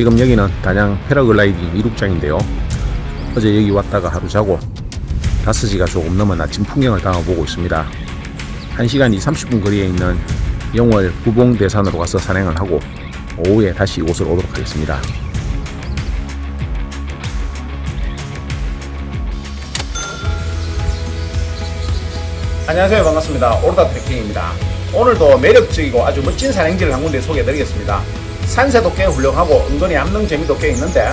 지금 여기는 단양 패러글라이딩 이륙장인데요. 어제 여기 왔다가 하루 자고 5시가 조금 넘은 아침 풍경을 담아보고 있습니다. 1시간 2, 30분 거리에 있는 영월 부봉대산으로 가서 산행을 하고 오후에 다시 이곳으로 오도록 하겠습니다. 안녕하세요 반갑습니다 오르다 트레킹입니다 오늘도 매력적이고 아주 멋진 산행지를 한 군데 소개해드리겠습니다 산세도 꽤 훌륭하고 은근히 암릉 재미도 꽤 있는데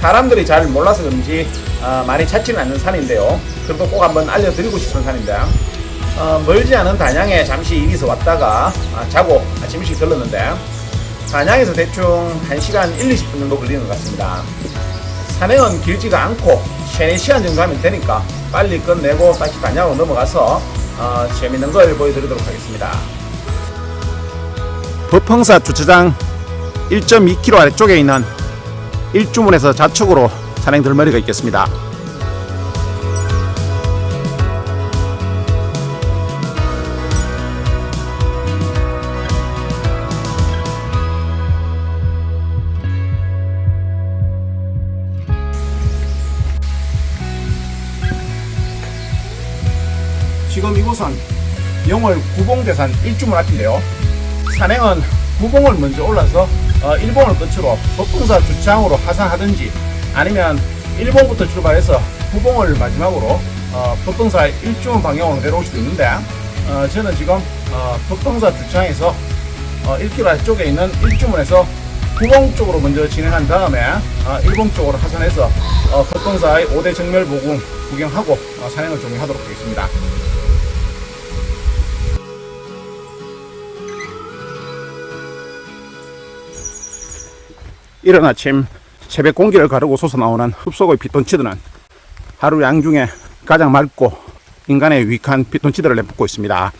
사람들이 잘 몰라서 그런지 어, 많이 찾지는 않는 산인데요 그래도 꼭 한번 알려드리고 싶은 산인데 어, 멀지 않은 단양에 잠시 일이서 왔다가 아, 자고 아침 일찍 들렀는데 단양에서 대충 1시간 1, 20분 정도 걸리는 것 같습니다 산행은 길지가 않고 3, 4시간 정도 하면 되니까 빨리 끝내고 다시 단양으로 넘어가서 어, 재밌는 걸 보여드리도록 하겠습니다. 부평사 주차장 1.2km 아래쪽에 있는 일주문에서 좌측으로 산행 들머리가 있겠습니다. 지금 이곳은 영월 구봉대산 일주문 앞인데요. 산행은 구봉을 먼저 올라서 어, 일봉을 끝으로 법궁사 주창으로 하산하든지 아니면 일봉부터 출발해서 구봉을 마지막으로 어, 법궁사 일주문 방향으로 내려올 수도 있는데 어, 저는 지금 어, 법궁사 주창에서 어, 1km 쪽에 있는 일주문에서 구봉 쪽으로 먼저 진행한 다음에 어, 일봉 쪽으로 하산해서 어, 법궁사의 5대 정멸 보궁 구경하고 어, 산행을 종료하도록 하겠습니다. 이른 아침 새벽 공기를 가르고 솟아나오는 흡속의 피톤치드는 하루 양 중에 가장 맑고 인간의 유익한 피톤치드를 내뿜고 있습니다.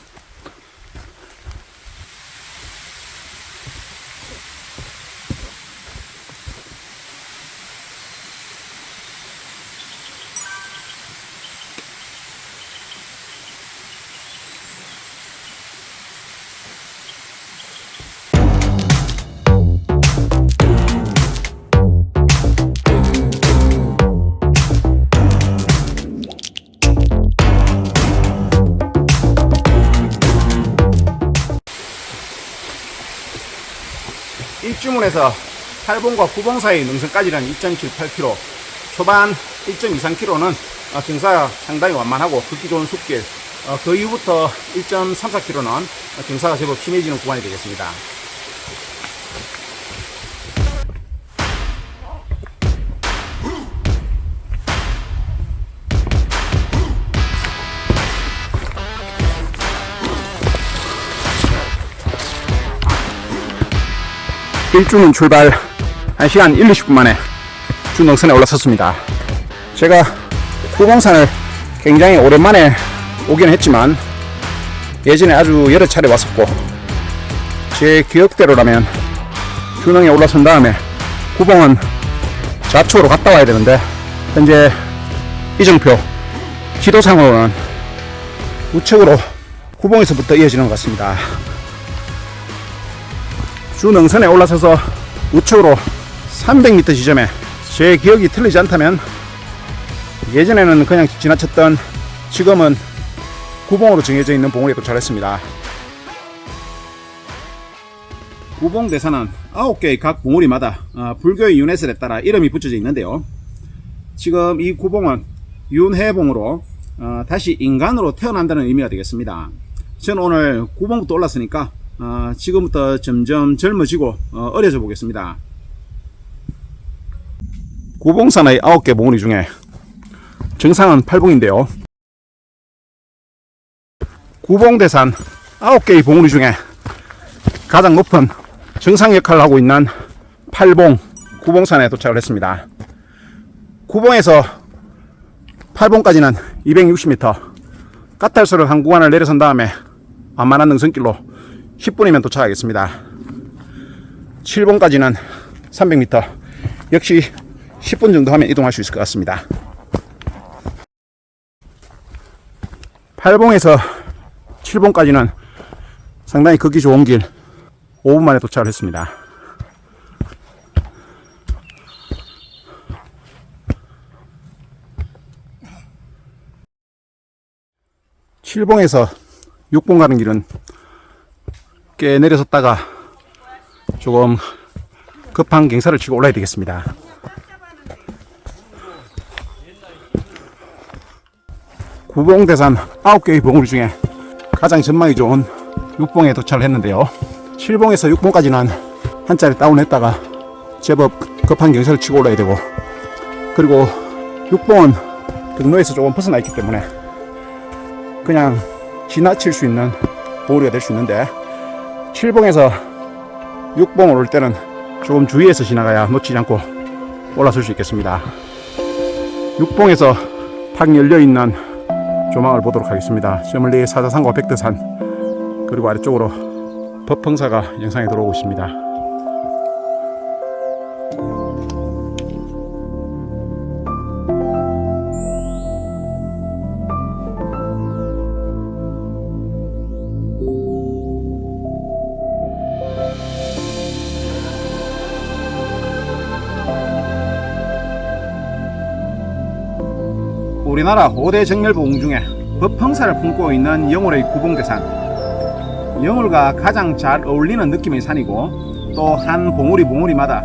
일주문에서 8봉과 9봉 사이 능선까지는 2.78km, 초반 1.23km는 경사가 상당히 완만하고 걷기 좋은 숲길, 어, 그 이후부터 1.34km는 경사가 제법 심해지는 구간이 되겠습니다. 일주문 출발 1시간 1, 20분 만에 준능선에 올라섰습니다. 제가 후봉산을 굉장히 오랜만에 오긴 했지만 예전에 아주 여러 차례 왔었고 제 기억대로라면 준능에 올라선 다음에 후봉은 좌측으로 갔다 와야 되는데 현재 이정표 지도상으로는 우측으로 후봉에서부터 이어지는 것 같습니다. 주능선에 올라서서 우측으로 300m 지점에 제 기억이 틀리지 않다면 예전에는 그냥 지나쳤던 지금은 구봉으로 정해져 있는 봉우리에 도착했습니다. 구봉 대사는 9개의 각 봉우리마다 어, 불교의 유네슬에 따라 이름이 붙여져 있는데요. 지금 이 구봉은 윤회봉으로 어, 다시 인간으로 태어난다는 의미가 되겠습니다. 저는 오늘 구봉부터 올랐으니까 어, 지금부터 점점 젊어지고 어, 려져 보겠습니다. 구봉산의 9개 봉우리 중에 정상은 8봉인데요. 구봉대산 9개의 봉우리 중에 가장 높은 정상 역할을 하고 있는 8봉 구봉산에 도착을 했습니다. 구봉에서 8봉까지는 260m 까탈소를 한 구간을 내려선 다음에 완만한 능선길로 10분이면 도착하겠습니다. 7번까지는 300m. 역시 10분 정도 하면 이동할 수 있을 것 같습니다. 8봉에서 7봉까지는 상당히 걷기 좋은 길 5분 만에 도착을 했습니다. 7봉에서 6봉 가는 길은 꽤 내려섰다가 조금 급한 경사를 치고 올라야 되겠습니다. 구봉대산 9개의 봉우리 중에 가장 전망이 좋은 6봉에 도착을 했는데요. 7봉에서 6봉까지는 한 자리 다운했다가 제법 급한 경사를 치고 올라야 되고 그리고 6봉은 등로에서 조금 벗어나 있기 때문에 그냥 지나칠 수 있는 봉우리가 될 수 있는데 7봉에서 6봉을 올 때는 조금 주의해서 지나가야 놓치지 않고 올라설 수 있겠습니다. 6봉에서 탁 열려있는 조망을 보도록 하겠습니다. 저멀리 사자산과 백두산 그리고 아래쪽으로 법펑사가 영상에 들어오고 있습니다. 우리나라 5대 정렬봉 중에 법펑사를 품고 있는 영월의 구봉대산. 영월과 가장 잘 어울리는 느낌의 산이고 또 한 봉우리 봉우리마다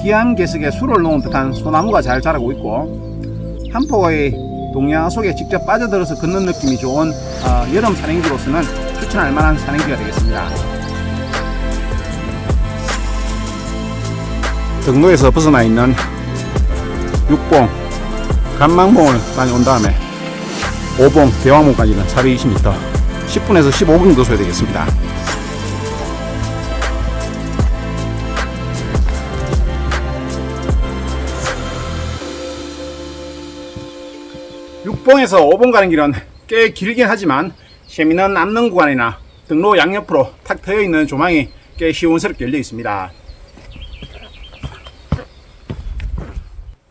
기암 개석에 술을 놓은 듯한 소나무가 잘 자라고 있고 한 폭의 동야 속에 직접 빠져들어서 걷는 느낌이 좋은 어, 여름 산행지로서는 추천할 만한 산행지가 되겠습니다. 등로에서 벗어나 있는 육봉 간망봉을 많이 온 다음에 5봉 대왕봉까지는 420m 10분에서 15분 정도 써야 되겠습니다. 육봉에서 5봉 가는 길은 꽤 길긴 하지만 재미난 남는 구간이나 등로 양옆으로 탁 트여 있는 조망이 꽤 시원스럽게 열려 있습니다.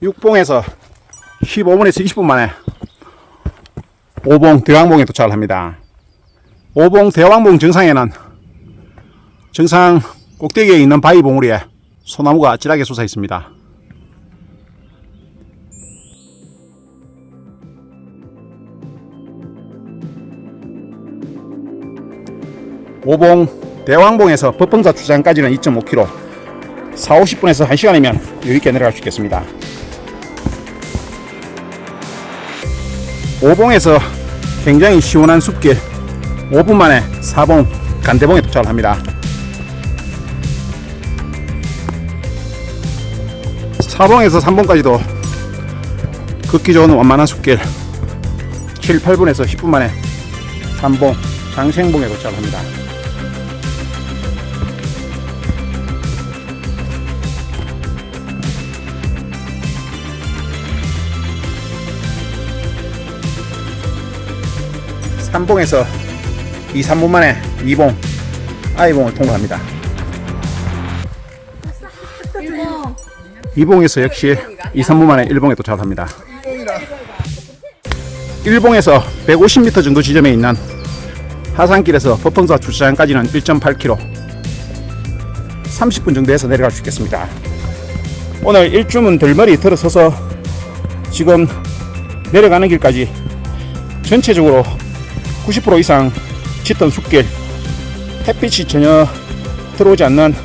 6봉에서 15분에서 20분 만에 5봉 대왕봉에 도착을 합니다. 5봉 대왕봉 정상에는 정상 꼭대기에 있는 바위 봉우리에 소나무가 아찔하게 솟아 있습니다. 오봉 대왕봉에서 법봉사 주차장까지는 2.5km 4, 50분에서 1시간이면 여유있게 내려갈 수 있겠습니다. 오봉에서 굉장히 시원한 숲길 5분 만에 4봉 간대봉에 도착을 합니다. 4봉에서 3봉까지도 걷기 좋은 완만한 숲길 7, 8분에서 10분 만에 3봉 장생봉에 도착을 합니다. 삼봉에서 2, 3분 만에 2봉 아이봉을 통과합니다. 2봉에서 역시 2, 3분 만에 1봉에 도착합니다. 1봉에서 150m 정도 지점에 있는 하산길에서 법펑사 주차장까지는 1.8km 30분 정도에서 내려갈 수 있겠습니다. 오늘 일주문 들머리 들어서서 지금 내려가는 길까지 전체적으로 90% 이상 짙은 숲길 햇빛이 전혀 들어오지 않는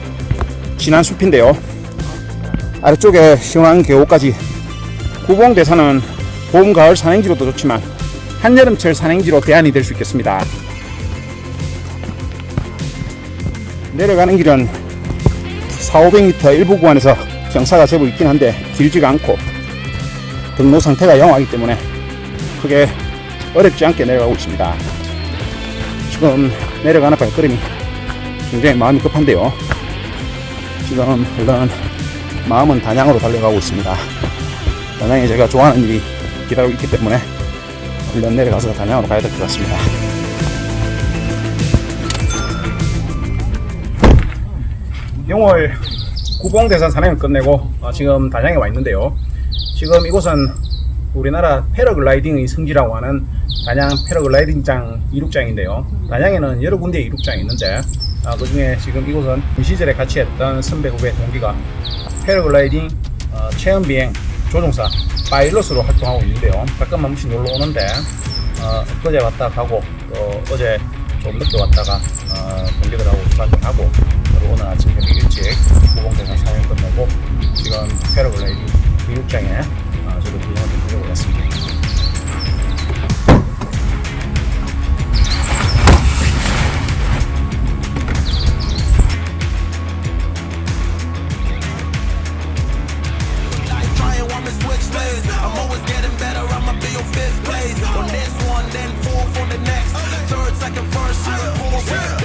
진한 숲인데요 아래쪽에 시원한 계곡까지 구봉대산은 봄, 가을 산행지로도 좋지만 한여름철 산행지로 대안이 될 수 있겠습니다 내려가는 길은 4, 500m 일부 구간에서 경사가 제법 있긴 한데 길지가 않고 등로 상태가 영하기 때문에 크게 어렵지 않게 내려가고 있습니다. 지금 내려가는 발걸음이 굉장히 마음이 급한데요. 지금 일단 마음은 단양으로 달려가고 있습니다. 단양에 제가 좋아하는 일이 기다리고 있기 때문에 얼른 내려가서 단양으로 가야 될 것 같습니다. 영월 구봉대산 산행을 끝내고 어, 지금 단양에 와 있는데요. 지금 이곳은 우리나라 패러글라이딩의 성지라고 하는 단양 패러글라이딩장 이륙장인데요. 단양에는 여러 군데의 이륙장이 있는데 아, 그 중에 지금 이곳은 그 시절에 같이 했던 선배 후배 동기가 패러글라이딩 어, 체험 비행 조종사 파일럿으로 활동하고 있는데요. 가끔 한 번씩 놀러 오는데 어, 엊그제 왔다 가고 또또 어제 좀 늦게 왔다가 어, 동기들하고 수산을 하고 그리고 오늘 아침에 일찍 Yeah.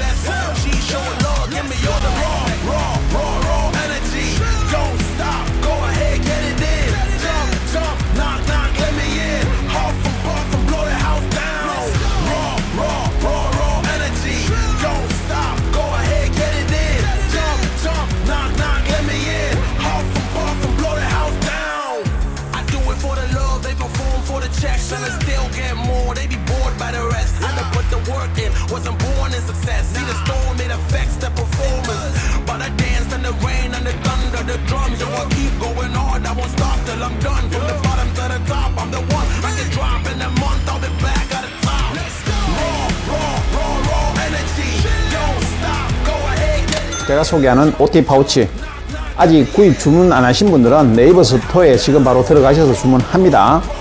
Checks, and I still get more. They be bored by the rest. I done put the work in, wasn't born in success. See the storm, it affects the performance. But I dance in the rain and the thunder, the drums. So I keep going hard, I won't stop till I'm done. From the bottom to the top, I'm the one. I can drop in a month, I'll be back at the top. Raw, raw, raw, raw energy. Don't stop, go ahead. 제가 소개하는 OT 파우치 아직 구입 주문 안 하신 분들은 네이버 스토어에 지금 바로 들어가셔서 주문합니다.